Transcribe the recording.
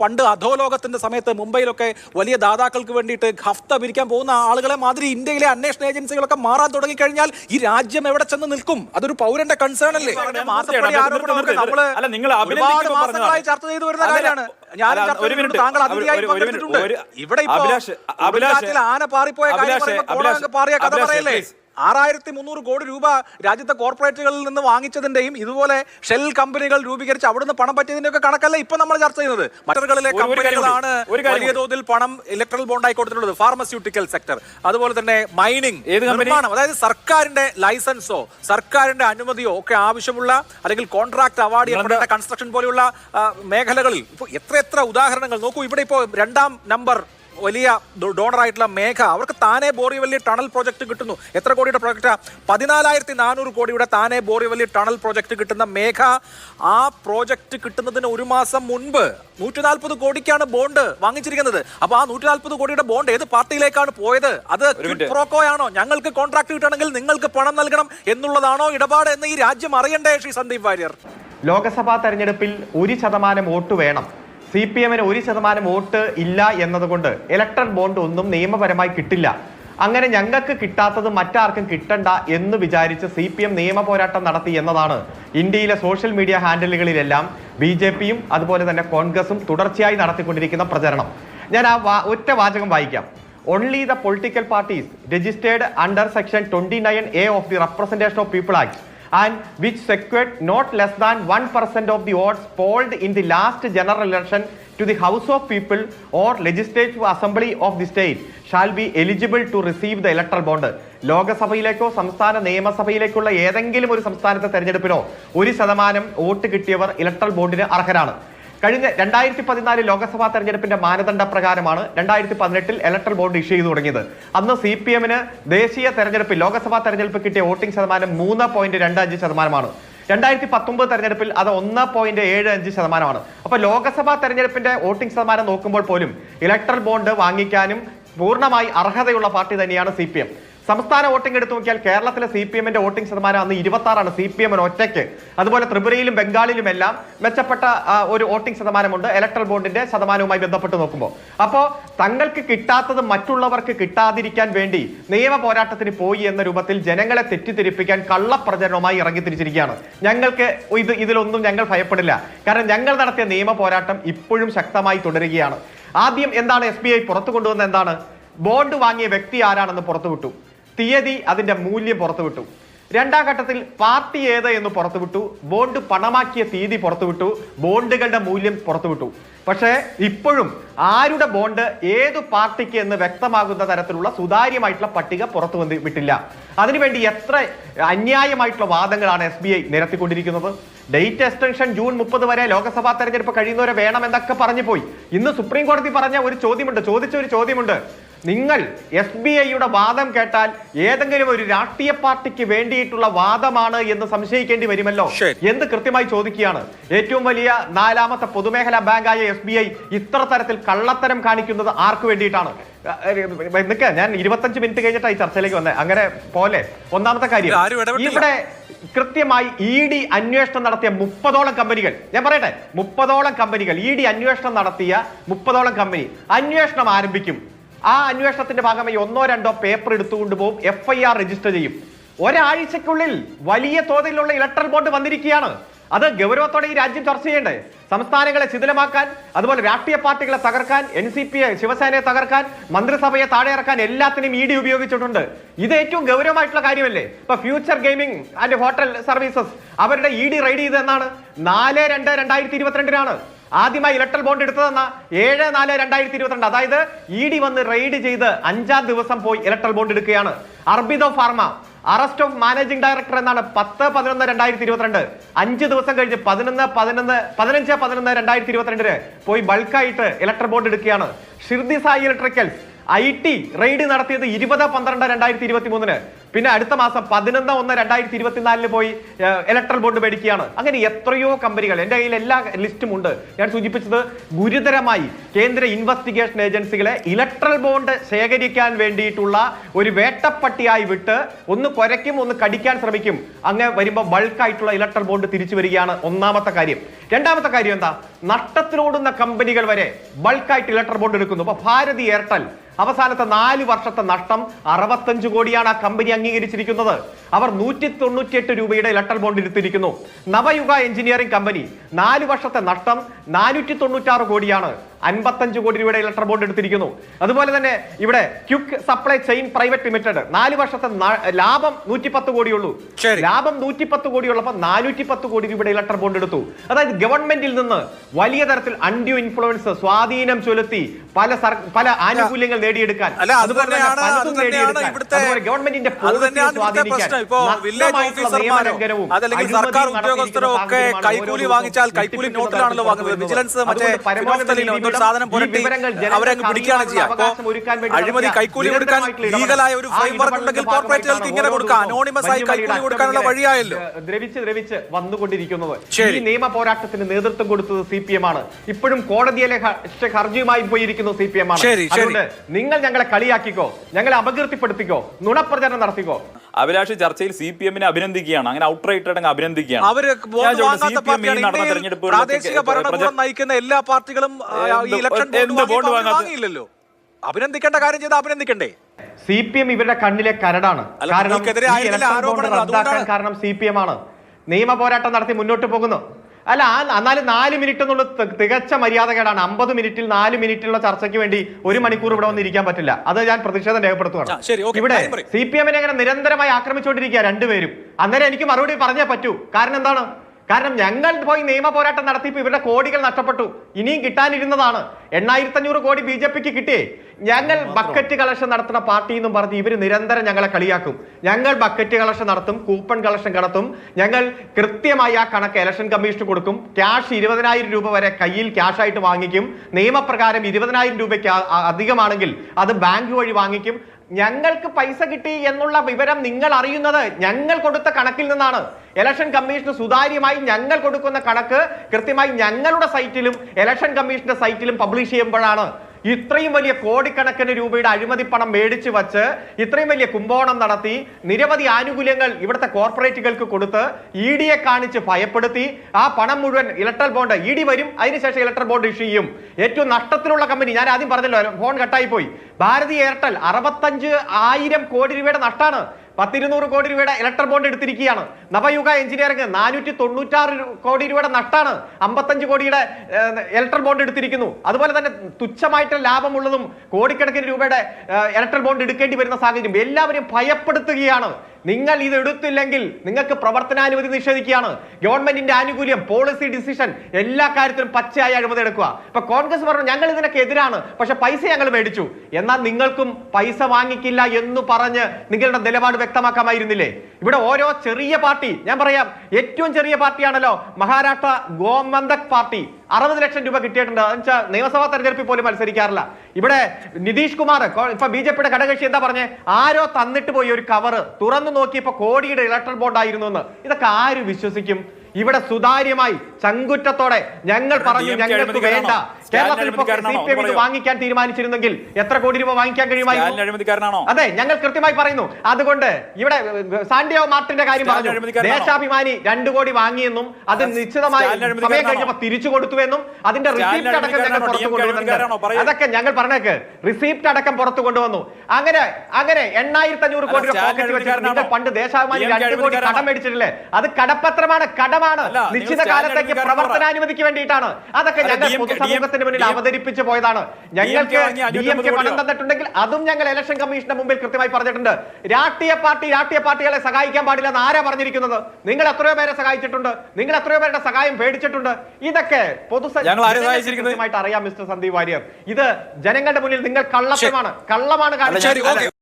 പണ്ട് അധോലോകത്തിന്റെ സമയത്ത് മുംബൈയിലൊക്കെ വലിയ ദാതാക്കൾക്ക് വേണ്ടിയിട്ട് ഹഫ്ത പിരിക്കാൻ പോകുന്ന ആളുകളെ മാതിരി ഇന്ത്യയിലെ അന്വേഷണ ഏജൻസികളൊക്കെ മാറാൻ തുടങ്ങിക്കഴിഞ്ഞാൽ ഈ രാജ്യം എവിടെ ചെന്ന് നിൽക്കും? അതൊരു പൗരന്റെ കൺസേൺ അല്ലേ? നമ്മൾ നിങ്ങൾ മാസങ്ങളായി ചർച്ച ചെയ്തു വരുന്ന കാര്യമാണ്. ഞാൻ. താങ്കൾ അതിഥിയായി. ഇവിടെ ആന പാറിപ്പോയ കാര്യം പാറിയ കഥ പറയല്ലേ. ആറായിരത്തി മുന്നൂറ് കോടി രൂപ രാജ്യത്തെ കോർപ്പറേറ്റുകളിൽ നിന്ന് വാങ്ങിച്ചതിന്റെയും ഇതുപോലെ ഷെൽ കമ്പനികൾ രൂപീകരിച്ച് അവിടുന്ന് പണം പറ്റിയതിന്റെ ഒക്കെ കണക്കല്ല ഇപ്പൊ നമ്മൾ ചർച്ച ചെയ്യുന്നത്? മറ്ററുകളിലെ. കമ്പനികളാണ് വലിയ തോതിൽ പണം ഇലക്ട്രൽ ബോണ്ടായി കൊടുത്തിട്ടുള്ളത്. ഫാർമസ്യൂട്ടിക്കൽ സെക്ടർ അതുപോലെ തന്നെ മൈനിങ്? നിർമ്മാണം. അതായത് സർക്കാരിന്റെ ലൈസൻസോ സർക്കാരിന്റെ അനുമതിയോ ഒക്കെ ആവശ്യമുള്ള അല്ലെങ്കിൽ കോൺട്രാക്ട് അവാർഡ് ചെയ്യപ്പെട്ട കൺസ്ട്രക്ഷൻ പോലെയുള്ള മേഖലകളിൽ. ഇപ്പോൾ എത്ര എത്ര ഉദാഹരണങ്ങൾ നോക്കൂ. ഇവിടെ ഇപ്പോൾ രണ്ടാം നമ്പർ വലിയ ഡോണറായിട്ടുള്ള മേഘ അവർക്ക് താനെ ബോറിവല്ലി ടണൽ പ്രോജക്റ്റ് കിട്ടുന്നു. എത്ര കോടിയുടെ പ്രോജക്റ്റാ? പതിനാലായിരത്തി നാനൂറ് കോടിയുടെ താനെ ബോറിവല്ലി ടണൽ പ്രോജക്റ്റ് കിട്ടുന്ന മേഘ ആ പ്രോജക്റ്റ് കിട്ടുന്നതിന് ഒരു മാസം മുൻപ് നൂറ്റി നാൽപ്പത് കോടിക്കാണ് ബോണ്ട് വാങ്ങിച്ചിരിക്കുന്നത്. അപ്പൊ ആ നൂറ്റി നാൽപ്പത് കോടിയുടെ ബോണ്ട് ഏത് പാർട്ടിയിലേക്കാണ് പോയത്? അത്. പ്രോക്കോയാണോ ഞങ്ങൾക്ക് കോൺട്രാക്ട് കിട്ടണമെങ്കിൽ നിങ്ങൾക്ക് പണം നൽകണം എന്നുള്ളതാണോ ഇടപാട് എന്ന് ഈ രാജ്യം അറിയണ്ടേ ശ്രീ സന്ദീപ് വാര്യർ? ലോക്സഭാ തെരഞ്ഞെടുപ്പിൽ ഒരു ശതമാനം വോട്ട് വേണം. സി പി എമ്മിന് ഒരു ശതമാനം വോട്ട് ഇല്ല എന്നതുകൊണ്ട് ഇലക്ട്രൽ ബോണ്ട് ഒന്നും നിയമപരമായി കിട്ടില്ല. അങ്ങനെ ഞങ്ങൾക്ക് കിട്ടാത്തത് മറ്റാർക്കും കിട്ടണ്ട എന്ന് വിചാരിച്ച് സി പി എം നിയമ പോരാട്ടം നടത്തി എന്നതാണ് ഇന്ത്യയിലെ സോഷ്യൽ മീഡിയ ഹാൻഡിലുകളിലെല്ലാം ബി ജെ പിയും അതുപോലെ തന്നെ കോൺഗ്രസും തുടർച്ചയായി നടത്തിക്കൊണ്ടിരിക്കുന്ന പ്രചരണം. ഞാൻ ആ ഒറ്റ വാചകം വായിക്കാം. Only the political parties political under section under section 29a of the representation of people act. And which secured not less than 1% of the votes polled in the last general election to the house of people or legislative assembly of the state shall be eligible to receive the electoral bond ലോകസഭയിലേക്കോ സംസ്ഥാന നിയമസഭയിലേക്കുള്ള ഏതെങ്കിലും ഒരു സംസ്ഥാനത്തെ തെരഞ്ഞെടുപ്പിനോ ഒരു ശതമാനം vote കിട്ടിയവർ electoral ബോണ്ടിന് അർഹരാണ് കഴിഞ്ഞ രണ്ടായിരത്തി പതിനാല് ലോക്സഭാ തെരഞ്ഞെടുപ്പിന്റെ മാനദണ്ഡ പ്രകാരമാണ് രണ്ടായിരത്തി പതിനെട്ടിൽ ഇലക്ട്രൽ ബോണ്ട് ഇഷ്യൂ ചെയ്തു തുടങ്ങിയത്. അന്ന് സി പി എമ്മിന് ദേശീയ തെരഞ്ഞെടുപ്പിൽ ലോക്സഭാ തെരഞ്ഞെടുപ്പ് കിട്ടിയ വോട്ടിംഗ് ശതമാനം മൂന്ന് പോയിന്റ് രണ്ട് അഞ്ച് ശതമാനമാണ്. രണ്ടായിരത്തി പത്തൊമ്പത് തെരഞ്ഞെടുപ്പിൽ അത് ഒന്ന് പോയിന്റ് ഏഴ് അഞ്ച് ശതമാനമാണ്. അപ്പൊ ലോക്സഭാ തെരഞ്ഞെടുപ്പിന്റെ വോട്ടിംഗ് ശതമാനം നോക്കുമ്പോൾ പോലും ഇലക്ട്രൽ ബോണ്ട് വാങ്ങിക്കാനും പൂർണമായി അർഹതയുള്ള പാർട്ടി തന്നെയാണ് സി പി എം സംസ്ഥാന വോട്ടിംഗ് എടുത്തു നോക്കിയാൽ കേരളത്തിലെ സി പി എമ്മിന്റെ വോട്ടിംഗ് ശതമാനം അന്ന് ഇരുപത്തി ആറാണ് സി പി എമ്മിന് ഒറ്റയ്ക്ക്. അതുപോലെ ത്രിപുരയിലും ബംഗാളിലും എല്ലാം മെച്ചപ്പെട്ട ഒരു വോട്ടിംഗ് ശതമാനമുണ്ട്. ഇലക്ട്രൽ ബോണ്ടിന്റെ ശതമാനവുമായി ബന്ധപ്പെട്ട് നോക്കുമ്പോൾ. അപ്പോ തങ്ങൾക്ക് കിട്ടാത്തത് മറ്റുള്ളവർക്ക് കിട്ടാതിരിക്കാൻ വേണ്ടി നിയമ പോരാട്ടത്തിന് പോയി എന്ന രൂപത്തിൽ ജനങ്ങളെ തെറ്റിദ്ധരിപ്പിക്കാൻ കള്ളപ്രചരണവുമായി ഇറങ്ങി തിരിച്ചിരിക്കുകയാണ്. ഞങ്ങൾക്ക് ഇത് ഇതിലൊന്നും ഞങ്ങൾ ഭയപ്പെടില്ല. കാരണം ഞങ്ങൾ നടത്തിയ നിയമ പോരാട്ടം ഇപ്പോഴും ശക്തമായി തുടരുകയാണ്. ആദ്യം എന്താണ് എസ് ബി ഐ പുറത്തു കൊണ്ടുവന്ന എന്താണ്? ബോണ്ട് വാങ്ങിയ വ്യക്തി ആരാണെന്ന് പുറത്തുവിട്ടു. തീയതി അതിന്റെ മൂല്യം പുറത്തുവിട്ടു. രണ്ടാം ഘട്ടത്തിൽ പാർട്ടി ഏത് എന്ന് പുറത്തുവിട്ടു. ബോണ്ട് പണമാക്കിയ തീയതി പുറത്തുവിട്ടു. ബോണ്ടുകളുടെ മൂല്യം പുറത്തുവിട്ടു. പക്ഷേ ഇപ്പോഴും ആരുടെ ബോണ്ട് ഏതു പാർട്ടിക്ക് എന്ന് വ്യക്തമാകുന്ന തരത്തിലുള്ള സുതാര്യമായിട്ടുള്ള പട്ടിക പുറത്തു വന്ന് വിട്ടില്ല. അതിനുവേണ്ടി എത്ര അന്യായമായിട്ടുള്ള വാദങ്ങളാണ് എസ് ബി ഐ നിരത്തിക്കൊണ്ടിരിക്കുന്നത്. ഡേറ്റ് എക്സ്റ്റൻഷൻ ജൂൺ മുപ്പത് വരെ ലോക്സഭാ തെരഞ്ഞെടുപ്പ് കഴിയുന്നവരെ വേണമെന്നൊക്കെ പറഞ്ഞു പോയി ഇന്ന് സുപ്രീം കോടതി പറഞ്ഞ ഒരു ചോദ്യമുണ്ട്. ചോദിച്ച ഒരു ചോദ്യമുണ്ട്. നിങ്ങൾ എസ് ബി ഐയുടെ വാദം കേട്ടാൽ ഏതെങ്കിലും ഒരു രാഷ്ട്രീയ പാർട്ടിക്ക് വേണ്ടിയിട്ടുള്ള വാദമാണ് എന്ന് സംശയിക്കേണ്ടി വരുമല്ലോ. എന്ത് കൃത്യമായി ചോദിക്കുകയാണ്? ഏറ്റവും വലിയ നാലാമത്തെ പൊതുമേഖലാ ബാങ്കായ എസ് ബി ഐ ഇത്ര തരത്തിൽ കള്ളത്തരം കാണിക്കുന്നത് ആർക്ക് വേണ്ടിയിട്ടാണ്? നിൽക്കുക ഞാൻ ഇരുപത്തഞ്ച് മിനിറ്റ് കഴിഞ്ഞിട്ടാണ് ഈ ചർച്ചയിലേക്ക് വന്നത് അങ്ങനെ പോലെ. ഒന്നാമത്തെ കാര്യം ഇവിടെ കൃത്യമായി ഇ ഡി അന്വേഷണം നടത്തിയ മുപ്പതോളം കമ്പനികൾ ഞാൻ പറയട്ടെ മുപ്പതോളം കമ്പനികൾ ഇ ഡി അന്വേഷണം നടത്തിയ മുപ്പതോളം കമ്പനി അന്വേഷണം ആരംഭിക്കും. ആ അന്വേഷണത്തിന്റെ ഭാഗമായി ഒന്നോ രണ്ടോ പേപ്പർ എടുത്തുകൊണ്ട് പോകും എഫ് ഐ ആർ രജിസ്റ്റർ ചെയ്യും. ഒരാഴ്ചക്കുള്ളിൽ വലിയ തോതിലുള്ള ഇലക്ട്രൽ ബോണ്ട് വന്നിരിക്കുകയാണ്. അത് ഗൗരവത്തോടെ ഈ രാജ്യം ചർച്ച ചെയ്യേണ്ടേ? സംസ്ഥാനങ്ങളെ ശിഥിലമാക്കാൻ അതുപോലെ രാഷ്ട്രീയ പാർട്ടികളെ തകർക്കാൻ എൻ സി പി ശിവസേനയെ തകർക്കാൻ മന്ത്രിസഭയെ താഴെ ഇറക്കാൻ എല്ലാത്തിനും ഇ ഡി ഉപയോഗിച്ചിട്ടുണ്ട്. ഇത് ഏറ്റവും ഗൗരവമായിട്ടുള്ള കാര്യമല്ലേ? ഇപ്പൊ future gaming and hotel services അവരുടെ ഇ ഡി റൈഡ് ചെയ്ത് എന്നാണ് നാല് രണ്ട് രണ്ടായിരത്തി ഇരുപത്തിരണ്ടിനാണ്. ആദ്യമായി ഇലക്ട്രൽ ബോണ്ട് എടുത്തതെന്ന? ഏഴ് നാല് രണ്ടായിരത്തി ഇരുപത്തിരണ്ട്. അതായത് ഇ ഡി വന്ന് റെയ്ഡ് ചെയ്ത് അഞ്ചാം ദിവസം പോയി ഇലക്ട്രൽ ബോണ്ട് എടുക്കുകയാണ്. Aurobindo pharma arrest of managing director എന്നാണ് പത്ത് പതിനൊന്ന് രണ്ടായിരത്തി ഇരുപത്തിരണ്ട്. അഞ്ച് ദിവസം കഴിഞ്ഞ് പതിനൊന്ന് പതിനൊന്ന് പതിനഞ്ച് പതിനൊന്ന് രണ്ടായിരത്തി ഇരുപത്തിരണ്ടിന് പോയി ബൾക്കായിട്ട് ഇലക്ട്രൽ ബോണ്ട് എടുക്കുകയാണ്. Shirdi Sai electricals I T raid നടത്തിയത് ഇരുപത് പന്ത്രണ്ട് രണ്ടായിരത്തി ഇരുപത്തി മൂന്നിന് പിന്നെ അടുത്ത മാസം പതിനൊന്ന് ഒന്ന് രണ്ടായിരത്തി ഇരുപത്തിനാലിന് പോയി ഇലക്ട്രൽ ബോർഡ് മേടിക്കുകയാണ്. അങ്ങനെ എത്രയോ കമ്പനികൾ എന്റെ കയ്യിൽ എല്ലാ ലിസ്റ്റും ഉണ്ട്. ഞാൻ സൂചിപ്പിച്ചത് ഗുരുതരമായി കേന്ദ്ര ഇൻവെസ്റ്റിഗേഷൻ ഏജൻസികളെ ഇലക്ട്രൽ ബോണ്ട് ശേഖരിക്കാൻ വേണ്ടിയിട്ടുള്ള ഒരു വേട്ടപ്പട്ടിയായി വിട്ട് ഒന്ന് കുരയ്ക്കും ഒന്ന് കടിക്കാൻ ശ്രമിക്കും. അങ്ങ് വരുമ്പോൾ ബൾക്കായിട്ടുള്ള ഇലക്ട്രൽ ബോണ്ട് തിരിച്ചു വരികയാണ് ഒന്നാമത്തെ കാര്യം. രണ്ടാമത്തെ കാര്യം എന്താ? നഷ്ടത്തിലോടുന്ന കമ്പനികൾ വരെ ബൾക്കായിട്ട് ഇലക്ട്രൽ ബോണ്ട് എടുക്കുന്നു. അപ്പോൾ ഭാരതി എയർടെൽ അവസാനത്തെ നാല് വർഷത്തെ നഷ്ടം അറുപത്തഞ്ച് കോടിയാണ് ആ കമ്പനി അംഗീകരിച്ചിരിക്കുന്നത്. അവർ നൂറ്റി തൊണ്ണൂറ്റിയെട്ട് രൂപയുടെ ഇലക്ട്രൽ ബോണ്ട് എടുത്തിരിക്കുന്നു. നവയുഗ എഞ്ചിനീയറിംഗ് കമ്പനി നാല് വർഷത്തെ നഷ്ടം നാനൂറ്റി തൊണ്ണൂറ്റാറ് കോടിയാണ്. അൻപത്തഞ്ച് കോടി രൂപയുടെ ഇലക്ട്രൽ ബോണ്ട് എടുത്തിരിക്കുന്നു. അതുപോലെ തന്നെ ഇവിടെ quick supply chain private limited. നാല് വർഷത്തെ ലാഭം നൂറ്റി പത്ത് കോടിയുള്ളൂ ലാഭം നൂറ്റി പത്ത് കോടിയുള്ളപ്പോൾ നാനൂറ്റി പത്ത് കോടി രൂപയുടെ ഇലക്ട്രൽ ബോണ്ട് എടുത്തു. അതായത് ഗവൺമെന്റിൽ നിന്ന് വലിയ തരത്തിൽ അൺഡ്യൂ ഇൻഫ്ലുവൻസ് സ്വാധീനം ചെലുത്തി പല പല ആനുകൂല്യങ്ങൾ നേടിയെടുക്കാൻ. ഗവൺമെന്റിന്റെ സ്വാധീനിക്കാൻ. അതല്ലെങ്കിൽ സർക്കാർ ഉദ്യോഗസ്ഥരൊക്കെ ഉദ്യോഗസ്ഥരോ ഒക്കെ കൈക്കൂലി വാങ്ങിച്ചാൽ കൈക്കൂലി നോട്ടിലാണല്ലോ വാങ്ങുന്നത്. വിജിലൻസ് മറ്റേ രീതിയിലുള്ള സാധനം പുരട്ടി അവരങ്ങ് പിടിക്കുകയാണ് ചെയ്യുക അഴിമതി കൈക്കൂലി കൊടുക്കാൻ ലീഗലായ ഒരു ഫ്രെയിംവർക്ക് ഫ്രെയിം വർക്ക് ഉണ്ടെങ്കിൽ കോർപ്പറേറ്റുകൾക്ക് ഇങ്ങനെ കൊടുക്കാം അനോണിമസ് ആയി കൈക്കൂലി കൊടുക്കാനുള്ള വഴിയായല്ലോ. ദ്രവിച്ച് ദ്രവിച്ച് വന്നുകൊണ്ടിരിക്കുന്നത്. ശരി. ഈ നിയമ പോരാട്ടത്തിന് നേതൃത്വം കൊടുത്തത് സി പി എം ആണ്. ഇപ്പോഴും കോടതിയിലെ ഹർജിയുമായി പോയിരിക്കുന്നു സി പി എം ആണ്. അതുകൊണ്ട് നിങ്ങൾ ഞങ്ങളെ കളിയാക്കിക്കോ. ഞങ്ങളെ അപകീർത്തിപ്പെടുത്തിക്കോ. നുണപ്രചരണം നടത്തിക്കോ. അഭിലാഷ് ചർച്ചയിൽ സി പി എമ്മിനെ അഭിനന്ദിക്കുകയാണ്. അങ്ങനെ ഔട്ട്റൈറ്റ് ആയിട്ട് അഭിനന്ദിക്കുകയാണ്. അവർ നടന്ന പ്രാദേശിക ഭരണകൂടം നയിക്കുന്ന എല്ലാ പാർട്ടികളും ഈ എന്ത് ഇലക്ഷൻ എന്ത് ബോണ്ട് വാങ്ങിയില്ലല്ലോ. അഭിനന്ദിക്കേണ്ട കാര്യം ചെയ്ത് അഭിനന്ദിക്കണ്ടേ? സി പി എം ഇവരുടെ കണ്ണിലെ കരടാണ്. കാരണം റദ്ദാക്കാൻ കാരണം സി പി എം ആണ് നിയമ പോരാട്ടം നടത്തി മുന്നോട്ട് പോകുന്നു. അല്ല എന്നാലും നാല് മിനിറ്റ് എന്നുള്ള തികച്ച മര്യാദകേടാണ്. അമ്പത് മിനിറ്റിൽ നാല് മിനിറ്റുള്ള ചർച്ചയ്ക്ക് വേണ്ടി ഒരു മണിക്കൂർ ഇവിടെ വന്നിരിക്കാൻ പറ്റില്ല. അത് ഞാൻ പ്രതിഷേധം രേഖപ്പെടുത്തുകയാണ് ഇവിടെ. സി പി എമ്മിനെ അങ്ങനെ നിരന്തരമായി ആക്രമിച്ചുകൊണ്ടിരിക്കുക രണ്ടുപേരും. അന്നേരം എനിക്ക് മറുപടി പറഞ്ഞേ പറ്റൂ. കാരണം എന്താണ്? കാരണം ഞങ്ങൾ പോയി നിയമ പോരാട്ടം നടത്തിയപ്പോൾ ഇവരുടെ കോടികൾ നഷ്ടപ്പെട്ടു. ഇനിയും കിട്ടാനിരുന്നതാണ്. എണ്ണായിരത്തി അഞ്ഞൂറ് കോടി ബി ജെ പിക്ക് കിട്ടിയേ. ഞങ്ങൾ ബക്കറ്റ് കളക്ഷൻ നടത്തുന്ന പാർട്ടി എന്നും പറഞ്ഞ് ഇവർ നിരന്തരം ഞങ്ങളെ കളിയാക്കും. ഞങ്ങൾ ബക്കറ്റ് കളക്ഷൻ നടത്തും കൂപ്പൺ കളക്ഷൻ നടത്തും ഞങ്ങൾ കൃത്യമായി ആ കണക്ക് ഇലക്ഷൻ കമ്മീഷന് കൊടുക്കും. ക്യാഷ് ഇരുപതിനായിരം രൂപ വരെ കയ്യിൽ ക്യാഷ് ആയിട്ട് വാങ്ങിക്കും. നിയമപ്രകാരം ഇരുപതിനായിരം രൂപയ്ക്ക് അധികമാണെങ്കിൽ അത് ബാങ്ക് വഴി വാങ്ങിക്കും. ഞങ്ങൾക്ക് പൈസ കിട്ടി എന്നുള്ള വിവരം നിങ്ങൾ അറിയുന്നത് ഞങ്ങൾ കൊടുത്ത കണക്കിൽ നിന്നാണ്. ഇലക്ഷൻ കമ്മീഷന് സുതാര്യമായി ഞങ്ങൾ കൊടുക്കുന്ന കണക്ക് കൃത്യമായി ഞങ്ങളുടെ സൈറ്റിലും ഇലക്ഷൻ കമ്മീഷന്റെ സൈറ്റിലും പബ്ലിഷ് ചെയ്യുമ്പോഴാണ്. ഇത്രയും വലിയ കോടിക്കണക്കിന് രൂപയുടെ അഴിമതി പണം മേടിച്ചു വച്ച് ഇത്രയും വലിയ കുംഭോണം നടത്തി നിരവധി ആനുകൂല്യങ്ങൾ ഇവിടുത്തെ കോർപ്പറേറ്റുകൾക്ക് കൊടുത്ത് ഇ ഡിയെ കാണിച്ച് ഭയപ്പെടുത്തി ആ പണം മുഴുവൻ ഇലക്ട്രൽ ബോണ്ട് ഇ ഡി വരും അതിനുശേഷം ഇലക്ട്രൽ ബോണ്ട് ഇഷ്യൂ ചെയ്യും. ഏറ്റവും നഷ്ടത്തിലുള്ള കമ്പനി ഞാൻ ആദ്യം പറഞ്ഞല്ലോ ഫോൺ കട്ടായി പോയി. ഭാരതി എയർടെൽ അറുപത്തഞ്ച് ആയിരം കോടി രൂപയുടെ നഷ്ടമാണ്. പത്തിരുന്നൂറ് കോടി രൂപയുടെ ഇലക്ട്രൽ ബോണ്ട് എടുത്തിരിക്കുകയാണ്. നവയുഗ എഞ്ചിനീയറിംഗ് നാനൂറ്റി തൊണ്ണൂറ്റാറ് കോടി രൂപയുടെ നഷ്ടമാണ് അമ്പത്തഞ്ച് കോടിയുടെ ഇലക്ട്രൽ ബോണ്ട് എടുത്തിരിക്കുന്നു. അതുപോലെ തന്നെ തുച്ഛമായിട്ട് ലാഭമുള്ളതും കോടിക്കണക്കിന് രൂപയുടെ ഇലക്ട്രൽ ബോണ്ട് എടുക്കേണ്ടി വരുന്ന സാഹചര്യം എല്ലാവരും ഭയപ്പെടുത്തുകയാണ്. നിങ്ങൾ ഇത് എടുത്തില്ലെങ്കിൽ നിങ്ങൾക്ക് പ്രവർത്തനാനുമതി നിഷേധിക്കുകയാണ്. ഗവൺമെന്റിന്റെ ആനുകൂല്യം പോളിസി ഡിസിഷൻ എല്ലാ കാര്യത്തിലും പച്ചയായി അഴിമതി എടുക്കുക. ഇപ്പൊ കോൺഗ്രസ് പറഞ്ഞു ഞങ്ങൾ ഇതിനൊക്കെ എതിരാണ് പക്ഷെ പൈസ ഞങ്ങൾ മേടിച്ചു. എന്നാൽ നിങ്ങൾക്കും പൈസ വാങ്ങിക്കില്ല എന്ന് പറഞ്ഞ് നിങ്ങളുടെ നിലപാട് വ്യക്തമാക്കാമായിരുന്നില്ലേ? ഇവിടെ ഓരോ ചെറിയ പാർട്ടി ഞാൻ പറയാം ഏറ്റവും ചെറിയ പാർട്ടിയാണല്ലോ മഹാരാഷ്ട്ര ഗോമന്തക് പാർട്ടി. അറുപത് ലക്ഷം രൂപ കിട്ടിയിട്ടുണ്ട്. വെച്ചാൽ നിയമസഭാ തെരഞ്ഞെടുപ്പിൽ പോലും മത്സരിക്കാറില്ല. ഇവിടെ നിതീഷ് കുമാർ ഇപ്പൊ ബി ജെ പിയുടെ ഘടകക്ഷി എന്താ പറഞ്ഞേ? ആരോ തന്നിട്ട് പോയി ഒരു കവറ് തുറന്നു നോക്കിയപ്പോ കോടിയുടെ ഇലക്ട്രൽ ബോർഡ് ആയിരുന്നു എന്ന്. ഇതൊക്കെ ആര് വിശ്വസിക്കും? ഇവിടെ സുതാര്യമായി ചങ്കുറ്റത്തോടെ ഞങ്ങൾ പറഞ്ഞു ഞങ്ങൾക്ക് വേണ്ട? കേരളത്തിൽ ഇപ്പോൾ. വാങ്ങിക്കാൻ തീരുമാനിച്ചിരുന്നെങ്കിൽ എത്ര കോടി രൂപ വാങ്ങിക്കാൻ കഴിയുമായിരുന്നു? അതെ ഞങ്ങൾ കൃത്യമായി പറയുന്നു. അതുകൊണ്ട് ഇവിടെ ഏഹ്, സാന്റിയോ മാർട്ടിന്റെ കാര്യം പറഞ്ഞു? ദേശാഭിമാനി രണ്ടു കോടി വാങ്ങിയെന്നും അത് നിശ്ചിതമായി സമയം? കഴിഞ്ഞപ്പോൾ തിരിച്ചു കൊടുത്തുവെന്നും അതിന്റെ റിസീപ്റ്റ് അടക്കം ഞങ്ങൾ? പുറത്തു കൊണ്ടുവന്നു അതൊക്കെ ഞങ്ങൾ പറഞ്ഞേക്ക്. റിസീപ്റ്റ് അടക്കം പുറത്തു കൊണ്ടുവന്നു. അങ്ങനെ അങ്ങനെ എണ്ണായിരത്തി അഞ്ഞൂറ് കോടി പോക്കറ്റ് വെച്ചിട്ട് പണ്ട് ദേശാഭിമാനി രണ്ട് കോടി? കടം മേടിച്ചിട്ടില്ലേ? അത് കടപ്പത്രമാണ് കടമാണ്. നിശ്ചിത കാലത്തേക്ക് പ്രവർത്തനാനുമതിക്ക് വേണ്ടിയിട്ടാണ്. അതൊക്കെ ഞങ്ങൾ DMK പൊതുസമൂഹത്തിന് മുന്നിൽ അവതരിപ്പിച്ചു പോയതാണ്. ഞങ്ങൾക്ക് ഡി എം കെ പണം തന്നിട്ടുണ്ടെങ്കിൽ അതും ഞങ്ങൾ ഇലക്ഷൻ കമ്മീഷന്റെ മുമ്പിൽ കൃത്യമായി പറഞ്ഞിട്ടുണ്ട്. രാഷ്ട്രീയ പാർട്ടി രാഷ്ട്രീയ പാർട്ടികളെ സഹായിക്കാൻ പാടില്ല എന്ന് ആരാ പറഞ്ഞിരിക്കുന്നത്? നിങ്ങൾ എത്രയോ പേരെ സഹായിച്ചിട്ടുണ്ട്. നിങ്ങൾ എത്രയോ പേരുടെ സഹായം പേടിച്ചിട്ടുണ്ട്. ഇതൊക്കെ പൊതു അറിയാം മിസ്റ്റർ സന്ദീപ് വാര്യർ. ഇത് ജനങ്ങളുടെ മുന്നിൽ നിങ്ങൾ കള്ളമാണ് കള്ളമാണ് ഓക്കെ.